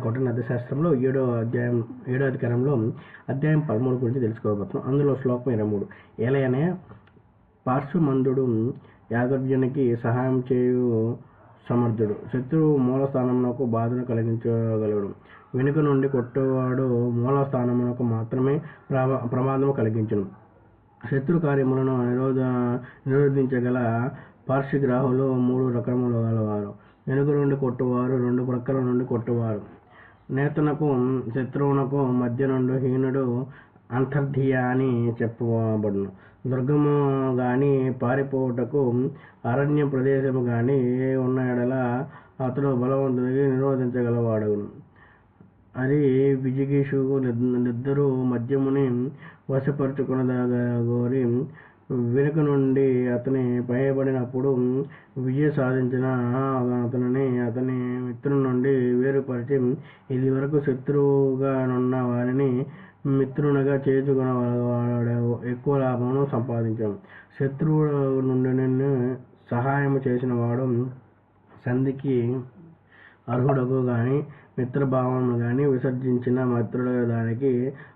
కౌటిల్య అర్థశాస్త్రంలో ఏడో అధ్యాయం ఏడో అధికారంలో అధ్యాయం పదమూడు గురించి తెలుసుకోబోతున్నాం. అందులో శ్లోకం ఇరవై మూడు. ఏలయనే పార్శ్వమందుడు యాదవ్యునికి సహాయం చేయు సమర్థుడు. శత్రువు మూల స్థానమునకు బాధను కలిగించగలడు. వెనుక నుండి కొట్టువాడు మూల స్థానమునకు మాత్రమే ప్రమా ప్రమాదము కలిగించును. శత్రు కార్యములను నిరోధ నిరోధించగల పార్శ్వగ్రాహులు మూడు రకములు గలవారు వెనుక నుండి కొట్టువారు రెండు ప్రక్కల నుండి కొట్టువారు. నేతనకు శత్రువునకు మధ్య నుండి హీనుడు అంతర్ధియ అని చెప్పబడును. దుర్గము గాని పారిపోవుటకు అరణ్య ప్రదేశము గాని ఉన్న ఎడల అతడు బలవంతుడికి నిరోధించగలవాడును అది విజిగీషుకు నిద్దరు మద్యముని వశపరుచుకునదగోరి వెనుక నుండి అతని భయపడినప్పుడు విజయ సాధించిన అతనిని అతని మిత్రుని నుండి వేరుపరిచి ఇది వరకు శత్రువుగానున్న వారిని మిత్రునిగా చేసుకున్న ఎక్కువ లాభమును సంపాదించాం శత్రువు నుండి నిన్ను సహాయం చేసిన వాడు సంధికి అర్హుడకు కానీ మిత్రభావములు కానీ విసర్జించిన మిత్రుడు దానికి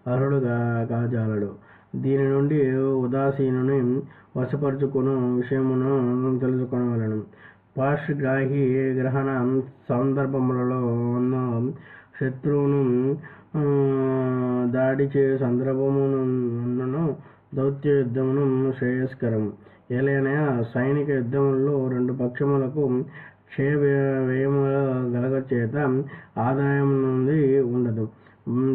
అర్హుడు కా- కాజాలడు. దీని నుండి ఉదాసీనుని వశపరుచుకున్న విషయమును తెలుసుకొనవలను. పార్శ్వగ్రాహి గ్రహణ సందర్భములలో ఉన్న శత్రువును దాడి చే సందర్భమును దౌత్య యుద్ధమును శ్రేయస్కరం ఏలైనా సైనిక యుద్ధములలో రెండు పక్షములకు క్షయ వ్య- వ్యయముల గలగ చేత ఆదాయం నుండి ఉండదు.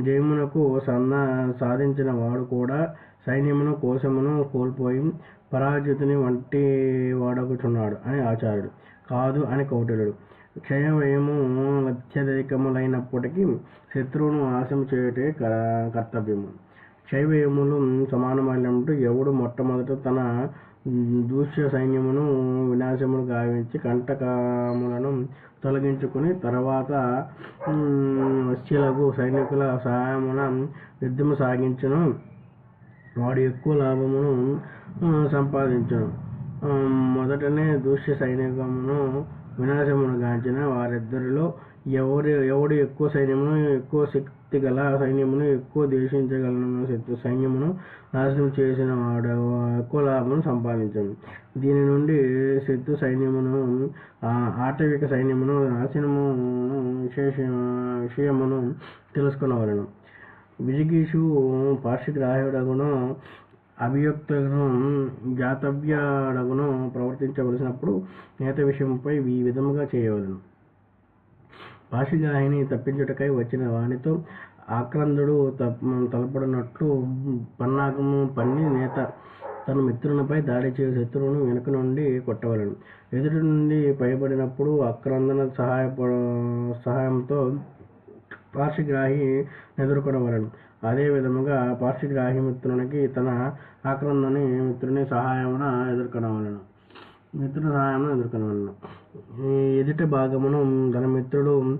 జయమునకు సన్న సాధించిన వాడు కూడా సైన్యమును కోశమును కోల్పోయి పరాజితుని వంటి వాడకుచున్నాడు అని ఆచార్యుడు. కాదు అని కౌటిల్యుడు క్షయవ్యయము అత్యధికములైనప్పటికీ శత్రువును ఆశం చేయుటే క- కర్తవ్యము. క్షయవ్యయములు సమానమైనట్టు ఎవడు మొట్టమొదట తన దూష్య సైన్యమును వినాశమును గావించి కంటకములను తొలగించుకుని తర్వాత వశ్యులకు సైనికుల సహాయమున యుద్ధము సాగించను. వాడు ఎక్కువ లాభమును సంపాదించను. మొదటనే దూష్య సైనికమును వినాశమును గాంచిన వారిద్దరిలో ఎవరు ఎవడు ఎక్కువ సైన్యమును ఎక్కువ శక్తి గల సైన్యమును ఎక్కువ దేశించగలను శత్రు సైన్యమును నాశనం చేసిన వాడు ఎక్కువ లాభం సంపాదించను. దీని నుండి శత్రు సైన్యమును ఆటవిక సైన్యమును నాశనము విశేష విషయమును తెలుసుకునవలను. విజిగీషు పార్శ్వగ్రాహ్యుడగును అభియుక్తను జాతవ్యాడగును ప్రవర్తించవలసినప్పుడు నేత విషయంపై ఈ విధముగా చేయవలను. పార్శ్వగ్రాహిని తప్పించుటకై వచ్చిన వానితో ఆక్రందుడు తప్ తలపడినట్లు పన్నాగము పన్ని నేత తన మిత్రునిపై దాడి చేసే శత్రువును వెనుక నుండి కొట్టవలను. ఎదుటి నుండి పైబడినప్పుడు ఆక్రందన సహాయపడ సహాయంతో పార్శ్వగ్రాహి ఎదుర్కొనవలను. అదే విధముగా పార్శ్వగ్రాహి మిత్రునికి తన ఆక్రందని మిత్రుని సహాయమున ఎదుర్కొనవలను. మిత్రుని సహాయమును ఎదుర్కొనవలను. ఈ ఎదుటి భాగమును తన మిత్రుడు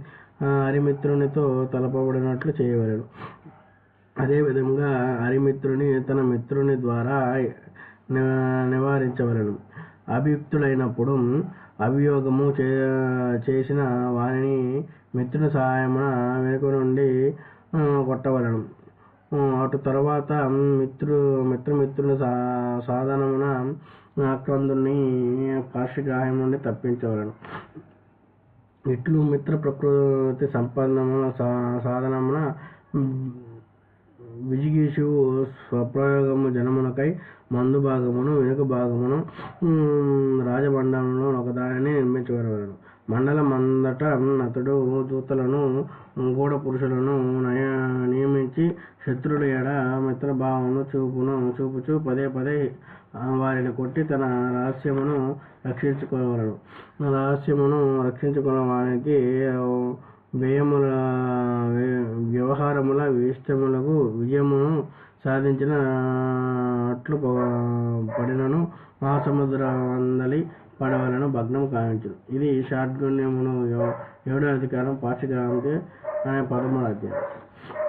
హరిమిత్రునితో తలపబడినట్లు చేయవలను. అదే విధముగా హరిమిత్రుని తన మిత్రుని ద్వారా ని- నివారించవలను. అభియుక్తుడైనప్పుడు అభియోగము చే చేసిన వారిని మిత్రుని సహాయమున వెనుక నుండి కొట్టవలను. అటు తర్వాత మిత్రు మిత్రమిత్రుని సా సాధనమున ఆక్రందుని పార్శ్వగ్రాహ్యం నుండి తప్పించవలను. ఇట్లు మిత్ర ప్రకృతి సంపన్నమున సా- సాధనమున విజిగీషువు స్వప్రయోగము జనమునకై మందు భాగమును వెనుక భాగమును రాజమండలంలో ఒకదానిని నిర్మించగలరు మండలం అంతట అతడు దూతలను గూఢ పురుషులను నియమించి శత్రుల ఎడ మిత్రభావమును చూపును చూపుచూ పదే పదే వారిని కొట్టి తన రహస్యమును రక్షించుకోగలడు రహస్యమును రక్షించుకున్న వారికి వ్యవహారముల విష్టములకు విజయమును సాధించిన అట్లు పడినను పడినను మహాసముద్రమందలి పడవలను భగ్నం కావించు ఇది షాడ్గుణ్యమును ఏడో అధికారం పాఠ్యగ్రామంకి అనే పదమూడు అధ్యాయం.